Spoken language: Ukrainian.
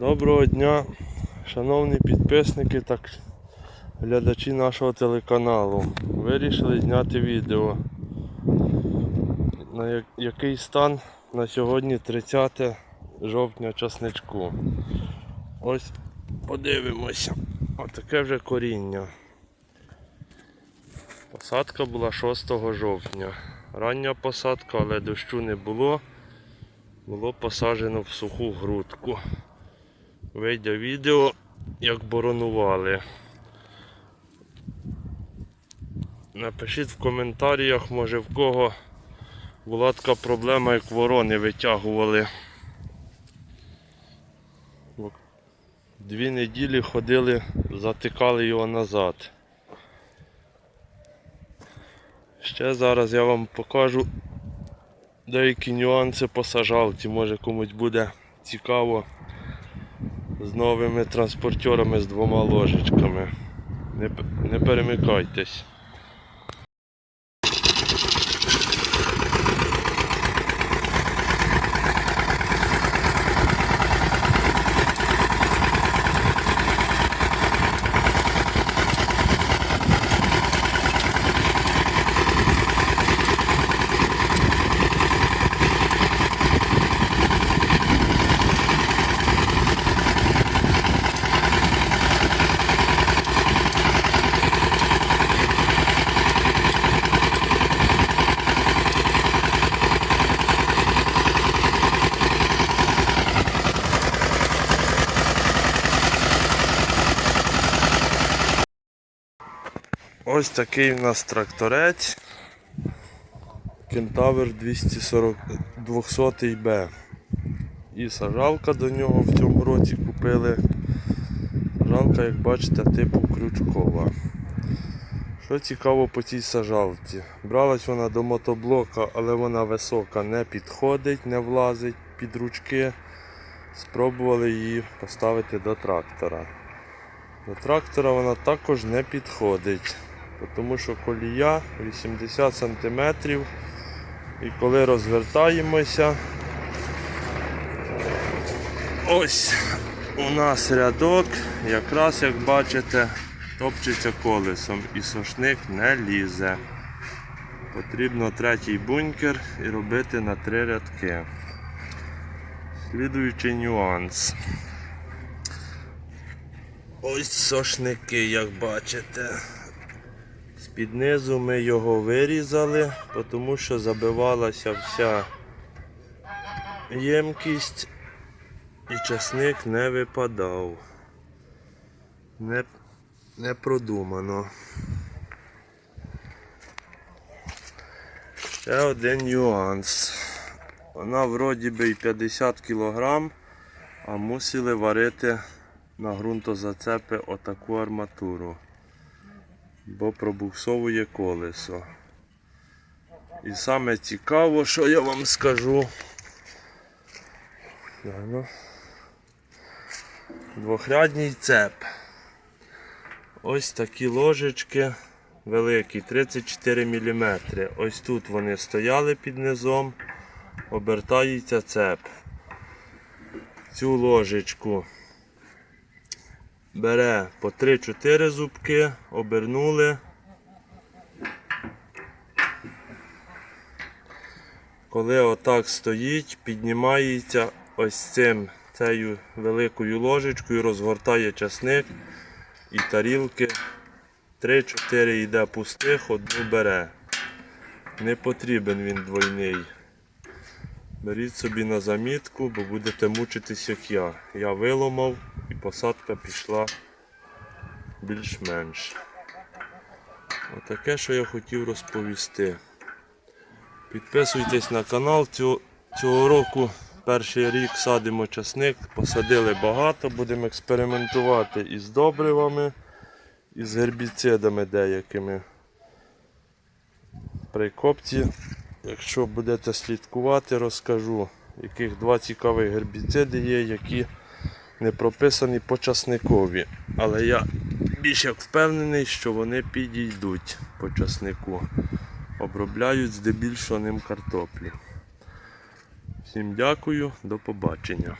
Доброго дня, шановні підписники та глядачі нашого телеканалу. Вирішили зняти відео. На який стан на сьогодні 30 жовтня часничку. Ось подивимося. Отаке вже коріння. Посадка була 6 жовтня. Рання посадка, але дощу не було. Було посаджено в суху грудку. Вийде відео, як боронували. Напишіть в коментарях, може в кого була така проблема, як ворони витягували. Дві неділі ходили, затикали його назад. Ще зараз я вам покажу деякі нюанси по сажалці, може комусь буде цікаво з новими транспортерами з двома ложечками. Не, не перемикайтесь. Ось такий в нас тракторець. Кентавр 240 200Б. І сажалка до нього в цьому році купили. Сажалка, як бачите, типу крючкова. Що цікаво по цій сажалці? Бралась вона до мотоблока, але вона висока, не підходить, не влазить під ручки. Спробували її поставити до трактора. До трактора вона також не підходить, тому що колія 80 см. І коли розвертаємося, ось у нас рядок, якраз як бачите, топчеться колесом і сошник не лізе. Потрібно третій бункер і робити на три рядки. Слідуючий нюанс. Ось сошники, як бачите. З-під низу ми його вирізали, тому що забивалася вся ємкість і часник не випадав. Не, не продумано. Ще один нюанс. Вона вроді би і 50 кг, а мусили варити на ґрунтозацепи отаку арматуру, бо пробуксовує колесо. І саме цікаво, що я вам скажу. Да. Двохрядній цеп. Ось такі ложечки великі, 34 мм. Ось тут вони стояли під низом, обертається цеп. Цю ложечку бере по 3-4 зубки, обернули. Коли отак стоїть, піднімається ось цим цією великою ложечкою, розгортає часник і тарілки 3-4 йде пустих, одну бере. Не потрібен він двойний. Беріть собі на замітку, бо будете мучитись, як я. Я виломав і посадка пішла більш-менш. Отаке, що я хотів розповісти. Підписуйтесь на канал. Цього, року перший рік садимо часник, посадили багато, будемо експериментувати із добривами, і з гербіцидами деякими. При копці Якщо будете слідкувати, розкажу, яких два цікавих гербіциди є, які не прописані по часникові. Але я більш як впевнений, що вони підійдуть по часнику. Обробляють здебільшого ним картоплі. Всім дякую, до побачення.